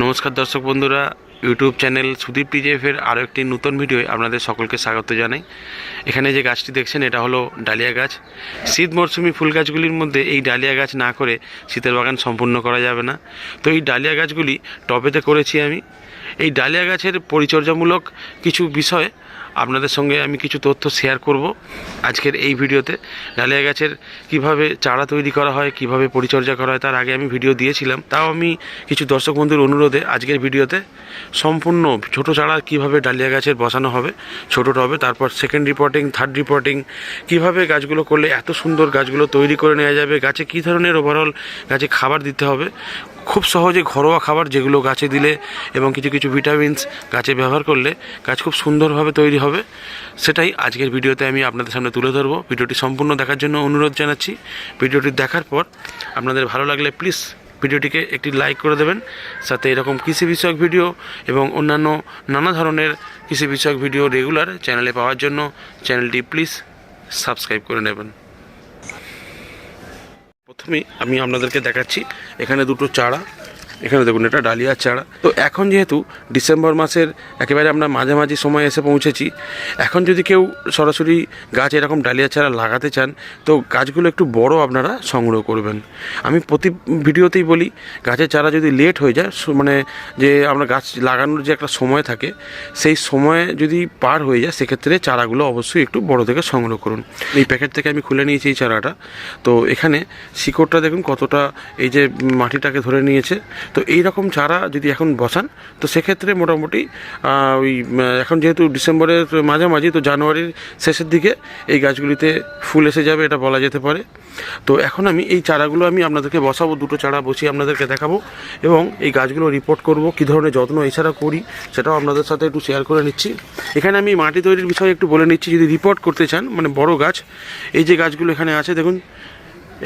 নমস্কার দর্শক বন্ধুরা ইউটিউব চ্যানেল সুদীপ টিজেফের আরও একটি নতুন ভিডিওয় আপনাদের সকলকে স্বাগত জানাই। এখানে যে গাছটি দেখছেন, এটা হলো ডালিয়া গাছ। শীত মরশুমি ফুল গাছগুলির মধ্যে এই ডালিয়া গাছ না করে শীতের বাগান সম্পূর্ণ করা যাবে না। তো এই ডালিয়া গাছগুলি টবেতে করেছি আমি। এই ডালিয়া গাছের পরিচর্যামূলক কিছু বিষয় আপনাদের সঙ্গে আমি কিছু তথ্য শেয়ার করব আজকের এই ভিডিওতে। ডালিয়া গাছের কীভাবে চারা তৈরি করা হয়, কীভাবে পরিচর্যা করা হয়, তার আগে আমি ভিডিও দিয়েছিলাম। তাও আমি কিছু দর্শক বন্ধুর অনুরোধে আজকের ভিডিওতে সম্পূর্ণ ছোট চারা কীভাবে ডালিয়া গাছের বসানো হবে, ছোট টবে, তারপর সেকেন্ড রিপোর্টিং থার্ড রিপোর্টিং কীভাবে গাছগুলো করলে এত সুন্দর গাছগুলো তৈরি করে নেওয়া যাবে, গাছে কী ধরনের ওভারঅল গাছে খাবার দিতে হবে খুব সহজে ঘরোয়া খাবার যেগুলো গাছে দিলে এবং কিছু কিছু ভিটামিনস গাছে ব্যবহার করলে গাছ খুব সুন্দরভাবে তৈরি হবে। সেটাই আজকের ভিডিওতে আমি আপনাদের সামনে তুলে ধরবো। ভিডিওটি সম্পূর্ণ দেখার জন্য অনুরোধ জানাচ্ছি। ভিডিওটি দেখার পর আপনাদের ভালো লাগলে প্লিজ ভিডিওটিকে একটি লাইক করে দেবেন। সাথে এরকম কৃষি বিষয়ক ভিডিও এবং অন্যান্য নানা ধরনের কৃষি বিষয়ক ভিডিও রেগুলার চ্যানেলে পাওয়ার জন্য চ্যানেলটি প্লিজ সাবস্ক্রাইব করে নেবেন। প্রথমেই আমি আপনাদেরকে দেখাচ্ছি এখানে দুটো চারা। এখানে দেখুন, এটা ডালিয়ার চারা। তো এখন যেহেতু ডিসেম্বর মাসের একেবারে আমরা মাঝামাঝি সময় এসে পৌঁছেছি, এখন যদি কেউ সরাসরি গাছ এরকম ডালিয়া চারা লাগাতে চান, তো গাছগুলো একটু বড় আপনারা সংগ্রহ করবেন। আমি প্রতি ভিডিওতেই বলি, গাছের চারা যদি লেট হয়ে যায় মানে যে আমরা গাছ লাগানোর যে একটা সময় থাকে, সেই সময় যদি পার হয়ে যায়, সেক্ষেত্রে চারাগুলো অবশ্যই একটু বড় থেকে সংগ্রহ করুন। এই প্যাকেট থেকে আমি খুলে নিয়েছি এই চারাটা। তো এখানে শিকড়টা দেখুন কতটা এই যে মাটিটাকে ধরে নিয়েছে তো এই রকম চারা যদি এখন বসান, তো সেক্ষেত্রে মোটামুটি ওই এখন যেহেতু ডিসেম্বরের মাঝামাঝি, তো জানুয়ারির শেষের দিকে এই গাছগুলিতে ফুল এসে যাবে, এটা বলা যেতে পারে। তো এখন আমি এই চারাগুলো আমি আপনাদেরকে বসাবো, দুটো চারা বসিয়ে আপনাদেরকে দেখাবো এবং এই গাছগুলো রিপোর্ট করব, কী ধরনের যত্ন এছাড়া করি সেটাও আপনাদের সাথে একটু শেয়ার করে নিচ্ছি। এখানে আমি মাটি তৈরির বিষয়ে একটু বলে নিচ্ছি, যদি রিপোর্ট করতে চান মানে বড় গাছ, এই যে গাছগুলো এখানে আছে, দেখুন,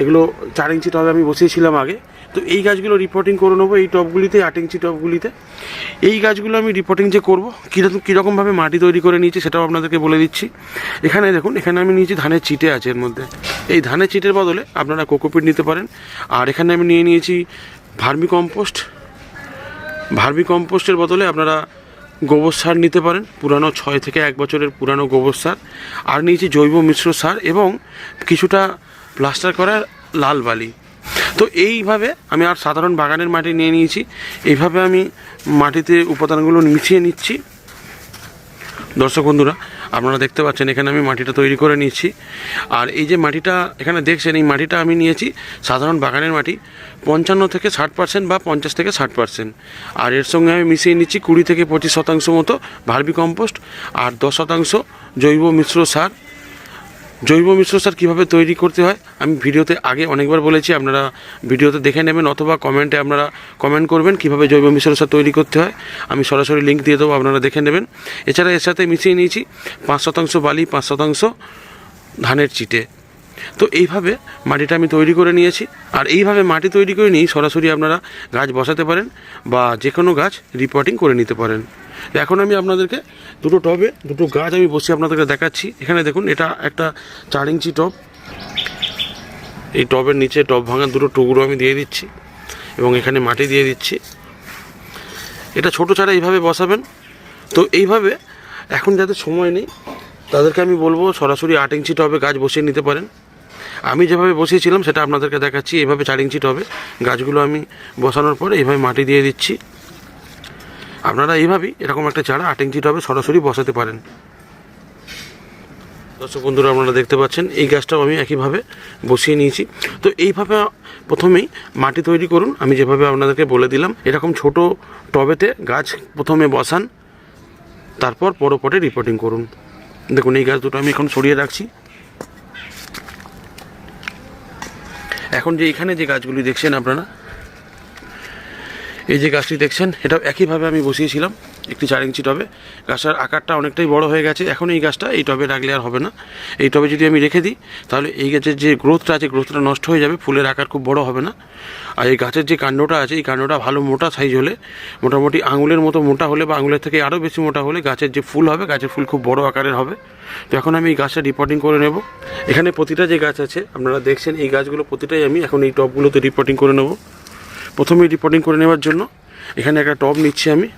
এগুলো চার ইঞ্চি টবে আমি বসিয়েছিলাম আগে। তো এই গাছগুলো রিপোর্টিং করে নেব, এই টবগুলিতে আট ইঞ্চি টপগুলিতে। এই গাছগুলো আমি রিপোর্টিং যে করব, কীরকম কীরকমভাবে মাটি তৈরি করে নিয়েছি সেটাও আপনাদেরকে বলে দিচ্ছি। এখানে দেখুন, এখানে আমি নিয়েছি ধানের চিটে আছে এর মধ্যে। এই ধানের চিটের বদলে আপনারা কোকোপিট নিতে পারেন। আর এখানে আমি নিয়ে নিয়েছি ভার্মি কম্পোস্ট। ভার্মি কম্পোস্টের বদলে আপনারা গোবর সার নিতে পারেন, পুরানো ছয় থেকে এক বছরের পুরানো গোবর সার। আর নিয়েছি জৈব মিশ্র সার এবং কিছুটা প্লাস্টার করা লাল বালি। তো এইভাবে আমি আর সাধারণ বাগানের মাটি নিয়ে নিয়েছি। এইভাবে আমি মাটিতে উপাদানগুলো মিশিয়ে নিচ্ছি। দর্শক বন্ধুরা, আপনারা দেখতে পাচ্ছেন এখানে আমি মাটিটা তৈরি করে নিয়েছি আর এই যে মাটিটা এখানে দেখছেন, এই মাটিটা আমি নিয়েছি সাধারণ বাগানের মাটি, পঞ্চান্ন থেকে ষাট পার্সেন্ট বা পঞ্চাশ থেকে ষাট পার্সেন্ট। আর এর সঙ্গে আমি মিশিয়ে নিচ্ছি কুড়ি থেকে পঁচিশ শতাংশ মতো ভার্মি কম্পোস্ট আর দশ শতাংশ জৈব মিশ্র সার। জৈব মিশ্র সার কীভাবে তৈরি করতে হয়? আমি ভিডিওতে আগে অনেকবার বলেছি, আপনারা ভিডিওতে দেখে নেবেন অথবা কমেন্টে আপনারা কমেন্ট করবেন কীভাবে জৈব মিশ্র সার তৈরি করতে হয়। আমি সরাসরি লিঙ্ক দিয়ে দেবো, আপনারা দেখে নেবেন। এছাড়া এর সাথে মিশিয়ে নিয়েছি পাঁচ শতাংশ বালি, পাঁচ শতাংশ ধানের চিটে। তো এইভাবে মাটিটা আমি তৈরি করে নিয়েছি। আর এইভাবে মাটি তৈরি করে নিয়েই সরাসরি আপনারা গাছ বসাতে পারেন বা যে কোনো গাছ রিপোর্টিং করে নিতে পারেন। এখন আমি আপনাদেরকে দুটো টবে, দুটো গাছ আমি বসিয়ে আপনাদেরকে দেখাচ্ছি। এখানে দেখুন, এটা একটা চার ইঞ্চি টব। এই টবের নিচে টব ভাঙা দুটো টুকরো আমি দিয়ে দিচ্ছি এবং এখানে মাটি দিয়ে দিচ্ছি। এটা ছোটো চারা এইভাবে বসাবেন। তো এইভাবে এখন যাদের সময় নেই, তাদেরকে আমি বলব সরাসরি আট ইঞ্চি টবে গাছ বসিয়ে নিতে পারেন। আমি যেভাবে বসিয়েছিলাম সেটা আপনাদেরকে দেখাচ্ছি। এভাবে চার ইঞ্চি টবে গাছগুলো আমি বসানোর পর এইভাবে মাটি দিয়ে দিচ্ছি। আপনারা এইভাবেই এরকম একটা চারা আট ইঞ্চি টবে সরাসরি বসাতে পারেন। দর্শক বন্ধুরা, আপনারা দেখতে পাচ্ছেন, এই গাছটাও আমি একইভাবে বসিয়ে নিয়েছি। তো এইভাবে প্রথমেই মাটি তৈরি করুন। আমি যেভাবে আপনাদেরকে বলে দিলাম, এরকম ছোট টবেতে গাছ প্রথমে বসান, তারপর পরো পটে রিপোর্টিং করুন। দেখুন, এই গাছ দুটো আমি এখন সরিয়ে রাখছি। এখন যে এখানে যে গাছগুলি দেখছেন আপনারা এই যে গাছটি দেখছেন, এটা একইভাবে আমি বসিয়েছিলাম, একটি চার ইঞ্চি টবে। গাছটার আকারটা অনেকটাই বড় হয়ে গেছে, এখন এই গাছটা এই টবে রাখলে আর হবে না। এই টবে যদি আমি রেখে দিই, তাহলে এই গাছের যে গ্রোথটা আছে গ্রোথটা নষ্ট হয়ে যাবে, ফুলের আকার খুব বড় হবে না। আর এই গাছের যে কাণ্ডটা আছে, এই কাণ্ডটা ভালো মোটা সাইজ হলে, মোটামুটি আঙুলের মতো মোটা হলে বা আঙুলের থেকে আরও বেশি মোটা হলে গাছের যে ফুল হবে, গাছের ফুল খুব বড় আকারের হবে। তো এখন আমি এই গাছটা রিপোর্টিং করে নেব। এখানে প্রতিটা যে গাছ আছে, আপনারা দেখছেন এই গাছগুলো প্রতিটাই আমি এখন এই টবগুলোতে রিপোর্টিং করে নেব। প্রথমে রিপোর্টিং করে নেওয়ার জন্য। এখানে একটা টব নিচ্ছি আমি।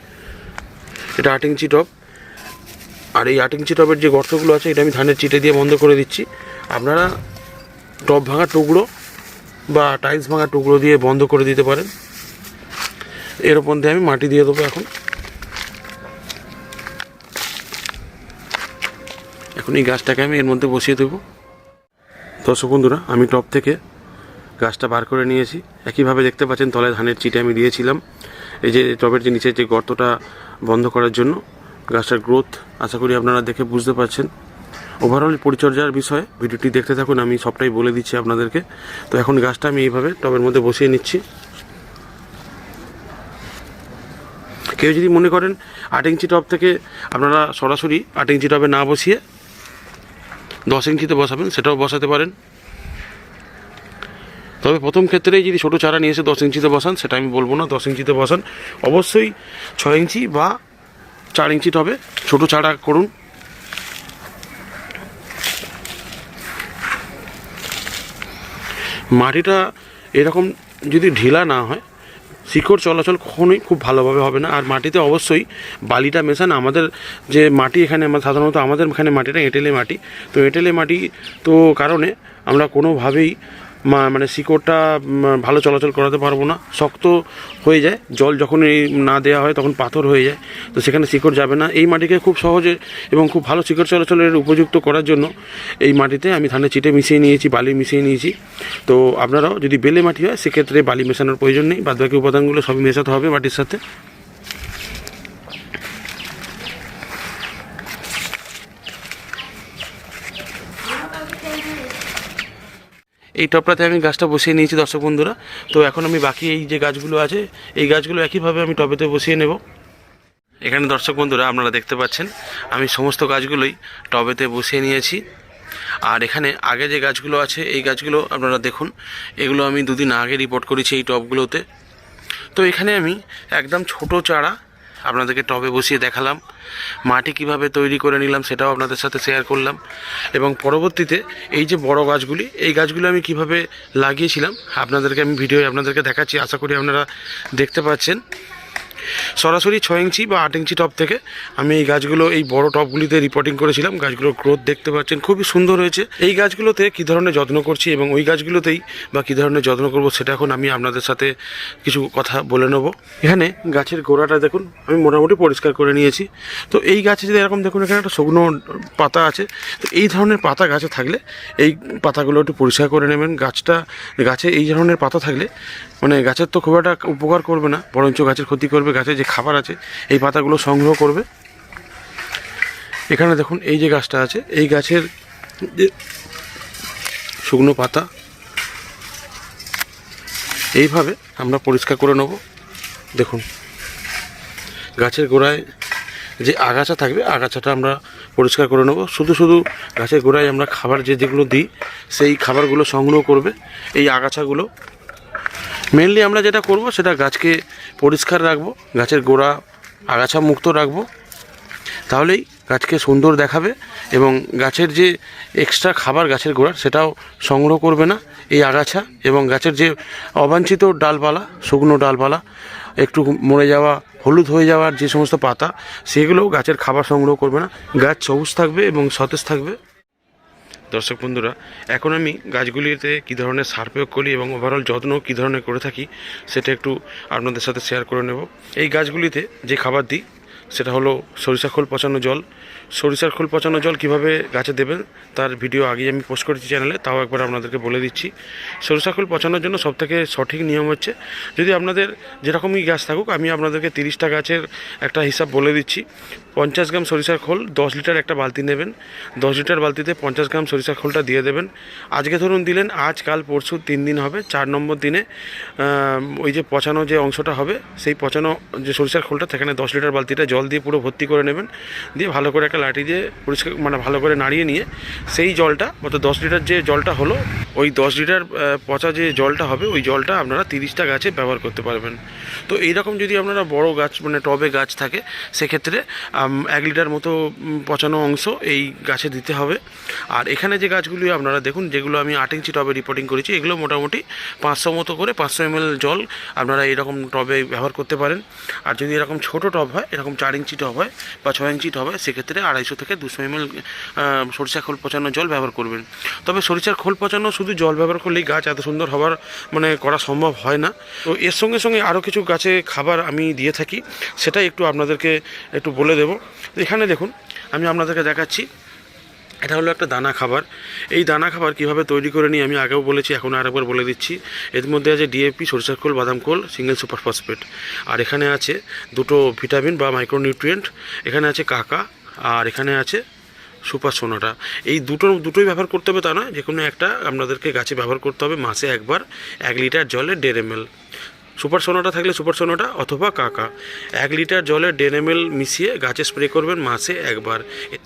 এটা আট ইঞ্চি টব। আর এই আট ইঞ্চি টবের যে গর্তগুলো আছে, এটা আমি ধানের চিটে দিয়ে বন্ধ করে দিচ্ছি। আপনারা টব ভাঙা টুকরো বা টাইলস ভাঙা টুকরো দিয়ে বন্ধ করে দিতে পারেন। এর ওপর দিয়ে আমি মাটি দিয়ে দেবো এখন। এখন এই গাছটাকে আমি এর মধ্যে বসিয়ে দেবো। দর্শক বন্ধুরা, আমি টপ থেকে গাছটা বার করে নিয়েছি। একইভাবে দেখতে পাচ্ছেন তলায় ধানের চিটে আমি দিয়েছিলাম। এই যে টবের যে নিচে যে গর্তটা বন্ধ করার জন্য, গাছটার গ্রোথ আশা করি আপনারা দেখে বুঝতে পারছেন। ওভারঅল পরিচর্যার বিষয়ে, ভিডিওটি দেখতে থাকুন, আমি সবটাই বলে দিচ্ছি আপনাদেরকে। তো এখন গাছটা আমি এইভাবে টবের মধ্যে বসিয়ে নিচ্ছি। কেউ যদি মনে করেন আট ইঞ্চি টব থেকে আপনারা সরাসরি আট ইঞ্চি টবে না বসিয়ে দশ ইঞ্চিতে বসাবেন, সেটাও বসাতে পারেন। তবে প্রথম ক্ষেত্রেই যদি ছোটো চারা নিয়ে এসে দশ ইঞ্চিতে বসান, সেটা আমি বলব না, দশ ইঞ্চিতে বসান। অবশ্যই ছয় ইঞ্চি বা চার ইঞ্চি টবে ছোটো চারা করুন। মাটিটা এরকম যদি ঢিলা না হয়, শিকড় চলাচল কখনোই খুব ভালোভাবে হবে না। আর মাটিতে অবশ্যই বালিটা মেশান। আমাদের যে মাটি এখানে সাধারণত আমাদের এখানে মাটিটা এঁটেলে মাটি। তো এঁটেলে মাটি তো কারণে আমরা কোনোভাবেই মানে শিকড়টা ভালো চলাচল করাতে পারব না। শক্ত হয়ে যায়। জল যখন এই না দেওয়া হয়, তখন পাথর হয়ে যায়। তো সেখানে শিকড় যাবে না। এই মাটিকে খুব সহজে এবং খুব ভালো শিকড় চলাচলের উপযুক্ত করার জন্য এই মাটিতে আমি ধানের চিটে মিশিয়ে নিয়েছি, বালি মিশিয়ে নিয়েছি। তো আপনারাও যদি বেলে মাটি হয়, সেক্ষেত্রে বালি মেশানোর প্রয়োজন নেই। বাদবাকি উপাদানগুলো সবই মেশাতে হবে মাটির সাথে। এই টপটাতে আমি গাছটা বসিয়ে নিয়েছি দর্শক বন্ধুরা। তো এখন আমি বাকি এই যে গাছগুলো আছে, এই গাছগুলো একইভাবে আমি টবেতে বসিয়ে নেব। এখানে দর্শক বন্ধুরা আপনারা দেখতে পাচ্ছেন, আমি সমস্ত গাছগুলোই টবেতে বসিয়ে নিয়েছি। আর এখানে আগে যে গাছগুলো আছে, এই গাছগুলো আপনারা দেখুন, এগুলো আমি দুদিন আগে রিপোর্ট করেছি এই টবগুলোতে। তো এখানে আমি একদম ছোট চারা আপনাদেরকে টবে বসিয়ে দেখালাম। মাটি কীভাবে তৈরি করে নিলাম সেটাও আপনাদের সাথে শেয়ার করলাম। এবং পরবর্তীতে এই যে বড় গাছগুলি, এই গাছগুলো আমি কীভাবে লাগিয়েছিলাম, আপনাদেরকে আমি ভিডিও আপনাদেরকে দেখাচ্ছি। আশা করি আপনারা দেখতে পাচ্ছেন। সরাসরি ছয় ইঞ্চি বা আট ইঞ্চি টপ থেকে আমি এই গাছগুলো, এই বড় টপগুলিতে রিপোর্টিং করেছিলাম। গাছগুলোর গ্রোথ দেখতে পাচ্ছেন, খুবই সুন্দর হয়েছে। এই গাছগুলোতে কী ধরনের যত্ন করছি এবং ওই গাছগুলোতেই বা কী ধরনের যত্ন করব সেটা এখন আমি আপনাদের সাথে কিছু কথা বলে নেব। এখানে গাছের গোড়াটা দেখুন, আমি মোটামুটি পরিষ্কার করে নিয়েছি। তো এই গাছে যদি এরকম দেখুন, এখানে একটা শুকনো পাতা আছে। তো এই ধরনের পাতা গাছে থাকলে এই পাতাগুলো একটু পরিষ্কার করে নেবেন। গাছটা, গাছে এই ধরনের পাতা থাকলে মানে গাছের তো খুব একটা উপকার করবে না, বরঞ্চ গাছের ক্ষতি করবে গাছের যে খাবার আছে, এই পাতাগুলো সংগ্রহ করবে। এখানে দেখুন, এই যে গাছটা আছে, এই গাছের যে শুকনো পাতা, এইভাবে আমরা পরিষ্কার করে নেব। দেখুন, গাছের গোড়ায় যে আগাছা থাকবে, আগাছাটা আমরা পরিষ্কার করে নেব। শুধু শুধু গাছের গোড়ায় আমরা খাবার যে যেগুলো দিই, সেই খাবারগুলো সংগ্রহ করবে। এই আগাছাগুলো মেনলি আমরা যেটা করব সেটা গাছকে পরিষ্কার রাখব, গাছের গোড়া আগাছা মুক্ত রাখব। তাহলেই গাছকে সুন্দর দেখাবে এবং গাছের যে এক্সট্রা খাবার গাছের গোড়ার সেটাও সংগ্রহ করবে না। এই আগাছা এবং গাছের যে অবাঞ্ছিত ডালপালা, শুকনো ডালপালা, একটু মরে যাওয়া, হলুদ হয়ে যাওয়ার যে সমস্ত পাতা, সেগুলোও গাছের খাবার সংগ্রহ করবে না। গাছ সবুজ থাকবে এবং সতেজ থাকবে। দর্শক বন্ধুরা, এখন আমি গাছগুলিতে কী ধরনের সার প্রয়োগ করি এবং ওভারঅল যত্ন কী ধরনের করে থাকি, সেটা একটু আপনাদের সাথে শেয়ার করে নেব। এই গাছগুলিতে যে খাবার দিই সেটা হলো সরিষা খোল পচানো জল। সরিষার খোল পচানো জল কীভাবে গাছে দেবেন তার ভিডিও আগেই আমি পোস্ট করেছি চ্যানেলে, তাও একবার আপনাদেরকে বলে দিচ্ছি। সরিষা খোল পচানোর জন্য সবথেকে সঠিক নিয়ম হচ্ছে, যদি আপনাদের যেরকমই গাছ থাকুক, আমি আপনাদেরকে তিরিশটা গাছের একটা হিসাব বলে দিচ্ছি। পঞ্চাশ গ্রাম সরিষার খোল দশ লিটার একটা বালতি নেবেন। দশ লিটার বালতিতে পঞ্চাশ গ্রাম সরিষার খোলটা দিয়ে দেবেন। আজকে ধরুন দিলেন, আজ, কাল, পরশু তিন দিন হবে, চার নম্বর দিনে ওই যে পচানো যে অংশটা হবে, সেই পচানো যে সরিষার খোলটা, সেখানে দশ লিটার বালতিটা জল দিয়ে পুরো ভর্তি করে নেবেন। দিয়ে ভালো করে একটা লাঠি দিয়ে পরিষ্কার মানে ভালো করে নাড়িয়ে নিয়ে সেই জলটা অর্থাৎ দশ লিটার যে জলটা হলো, ওই দশ লিটার পচা যে জলটা হবে, ওই জলটা আপনারা তিরিশটা গাছে ব্যবহার করতে পারবেন। তো এইরকম যদি আপনারা বড় গাছ মানে টবে গাছ থাকে, সেক্ষেত্রে এক লিটার মতো পচানো অংশ এই গাছে দিতে হবে। আর এখানে যে গাছগুলি আপনারা দেখুন, যেগুলো আমি আট ইঞ্চি টবে রিপোর্টিং করেছি, এগুলো মোটামুটি পাঁচশো মতো করে, পাঁচশো এম জল আপনারা এরকম টবে ব্যবহার করতে পারেন। আর যদি এরকম ছোট টব হয়, এরকম চার ইঞ্চি টব হবে বা ছয় ইঞ্চি হবে সেক্ষেত্রে আড়াইশো থেকে দুশো এমএল সরিষা খোল পচানো জল ব্যবহার করবেন। তবে সরিষার খোল পচানো শুধু জল ব্যবহার করলেই গাছ এত সুন্দর হওয়ার মানে করা সম্ভব হয় না। তো এর সঙ্গে সঙ্গে আরও কিছু গাছে খাবার আমি দিয়ে থাকি সেটাই একটু আপনাদেরকে একটু বলে দেবো। এখানে দেখুন, আমি আপনাদেরকে দেখাচ্ছি এটা হলো একটা দানা খাবার। এই দানা খাবার কীভাবে তৈরি করে নিই আমি আগেও বলেছি, এখন আরেকবার বলে দিচ্ছি। এর মধ্যে আছে ডিএপি সরিষার খোল, বাদাম খোল, সিঙ্গেল সুপার ফসফেট। আর এখানে আছে দুটো ভিটামিন বা মাইক্রোনিউট্রিয়েন্ট, এখানে আছে কাকা, আর এখানে আছে সুপার সোনাটা। এই দুটো, দুটোই ব্যবহার করতে হবে তা নয় যে কোনো একটা আপনাদেরকে গাছে ব্যবহার করতে হবে, মাসে একবার এক লিটার জলে দেড় এম সুপার সোনাটা থাকলে সুপার সোনাটা অথবা কাকা। এক লিটার জলে এম মিশিয়ে গাছে স্প্রে করবেন মাসে একবার।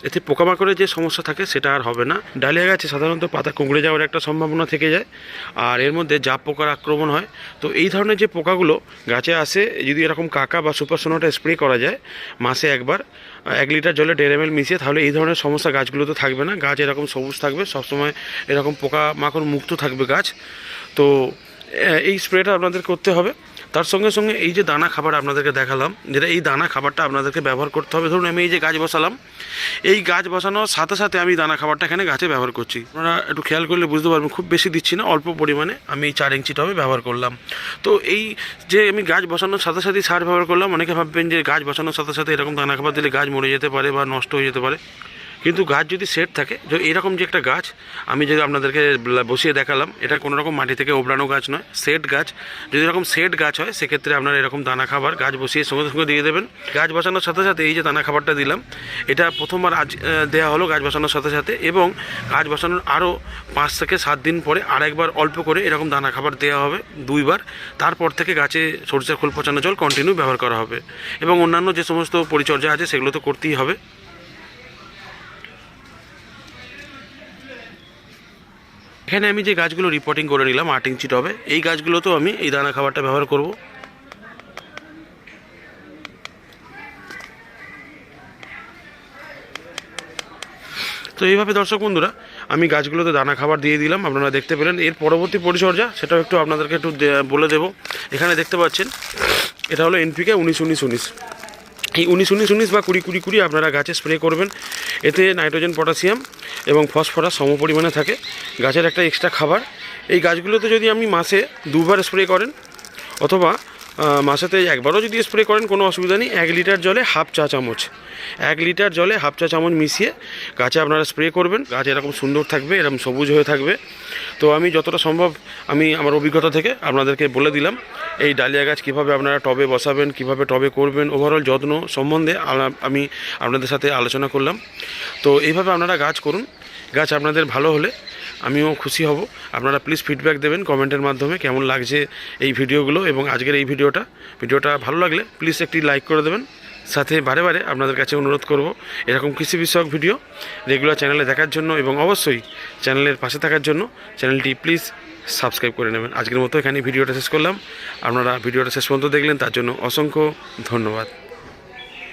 এতে পোকামাকড়ের যে সমস্যা থাকে সেটা আর হবে না। ডালিয়া গাছে সাধারণত পাতা কুঁকড়ে যাওয়ার একটা সম্ভাবনা থেকে যায়। আর এর মধ্যে জাপ পোকার আক্রমণ হয়। তো এই ধরনের যে পোকাগুলো গাছে আসে, যদি এরকম কাকা বা সুপার সোনাটা স্প্রে করা যায় মাসে একবার, এক লিটার জলে এম মিশিয়ে, তাহলে এই ধরনের সমস্যা গাছগুলো তো থাকবে না। গাছ এরকম সবুজ থাকবে, সবসময় এরকম পোকা মাকড় মুক্ত থাকবে গাছ। তো এই স্প্রেটা আপনাদের করতে হবে। তার সঙ্গে সঙ্গে এই যে দানা খাবার আপনাদেরকে দেখালাম, যেটা এই দানা খাবারটা আপনাদেরকে ব্যবহার করতে হবে। ধরুন আমি এই যে গাছ বসালাম, এই গাছ বসানোর সাথে সাথে আমি দানা খাবারটা এখানে গাছে ব্যবহার করছি। আপনারা একটু খেয়াল করলে বুঝতে পারবেন, খুব বেশি দিচ্ছি না, অল্প পরিমাণে আমি এই চার ইঞ্চি টবে ব্যবহার করলাম। তো এই যে আমি গাছ বসানোর সাথে সাথেই সার ব্যবহার করলাম, অনেকে ভাববেন যে গাছ বসানোর সাথে সাথে এরকম দানা খাবার দিলে গাছ মরে যেতে পারে বা নষ্ট হয়ে যেতে পারে। কিন্তু গাছ যদি সেট থাকে এরকম যে একটা গাছ, আমি যদি আপনাদেরকে বসিয়ে দেখালাম, এটা কোনো রকম মাটি থেকে ওবড়ানো গাছ নয়, সেট গাছ। যদি এরকম সেট গাছ হয়, সেক্ষেত্রে আপনারা এরকম দানা খাবার গাছ বসিয়ে সঙ্গে সঙ্গে দিয়ে দেবেন। গাছ বসানোর সাথে সাথে এই যে দানা খাবারটা দিলাম, এটা প্রথমবার আজ দেওয়া হলো গাছ বসানোর সাথে সাথে এবং গাছ বসানোর আরও পাঁচ থেকে সাত দিন পরে আরেকবার অল্প করে এরকম দানা খাবার দেওয়া হবে দুইবার। তারপর থেকে গাছে সরিষার খোল পচানো জল কন্টিনিউ ব্যবহার করা হবে। এবং অন্যান্য যে সমস্ত পরিচর্যা আছে, সেগুলো তো করতেই হবে। এখানে আমি যে গাছগুলো রিপোর্টিং করে নিলাম, আট ইঞ্চি টবে, এই গাছগুলোতেও আমি এই দানা খাবারটা ব্যবহার করব। তো এইভাবে দর্শক বন্ধুরা, আমি গাছগুলোতে দানা খাবার দিয়ে দিলাম, আপনারা দেখতে পেলেন। এর পরবর্তী পরিচর্যা, সেটাও একটু আপনাদেরকে একটু বলে দেবো। এখানে দেখতে পাচ্ছেন, এটা হলো এনপিকে উনিশ উনিশ উনিশ। এই উনিশ উনিশ উনিশ বা কুড়ি কুড়ি কুড়ি আপনারা গাছে স্প্রে করবেন। এতে নাইট্রোজেন পটাশিয়াম এবং ফসফরাস সমপরিমাণে থাকে। গাছের একটা এক্সট্রা খাবার। এই গাছগুলোতে যদি আপনি মাসে দুবার স্প্রে করেন, অথবা মাসেতে একবারও যদি স্প্রে করেন, কোনো অসুবিধা নেই। এক লিটার জলে হাফ চা চামচ। এক লিটার জলে হাফ চা চামচ মিশিয়ে গাছে আপনারা স্প্রে করবেন। গাছ এরকম সুন্দর থাকবে, এরকম সবুজ হয়ে থাকবে। তো আমি যতটা সম্ভব, আমি আমার অভিজ্ঞতা থেকে আপনাদেরকে বলে দিলাম, এই ডালিয়া গাছ কীভাবে আপনারা টবে বসাবেন, কীভাবে টবে করবেন ওভারঅল যত্ন সম্বন্ধে আমি আপনাদের সাথে আলোচনা করলাম। তো এইভাবে আপনারা গাছ করুন। গাছ আপনাদের ভালো হলে আমিও খুশি হব। আপনারা প্লিজ ফিডব্যাক দেবেন কমেন্টের মাধ্যমে কেমন লাগছে এই ভিডিওগুলো এবং আজকের এই ভিডিওটা। ভিডিওটা ভালো লাগলে প্লিজ একটি লাইক করে দেবেন। সাথে বারে বারে আপনাদের কাছে অনুরোধ করব এরকম কৃষি বিষয়ক ভিডিও রেগুলার চ্যানেলে দেখার জন্য এবং অবশ্যই চ্যানেলের পাশে থাকার জন্য চ্যানেলটি প্লিজ সাবস্ক্রাইব করে নেবেন। আজকের মতো এখানে ভিডিওটা শেষ করলাম। আপনারা ভিডিওটা শেষ পর্যন্ত দেখলেন, তার জন্য অসংখ্য ধন্যবাদ।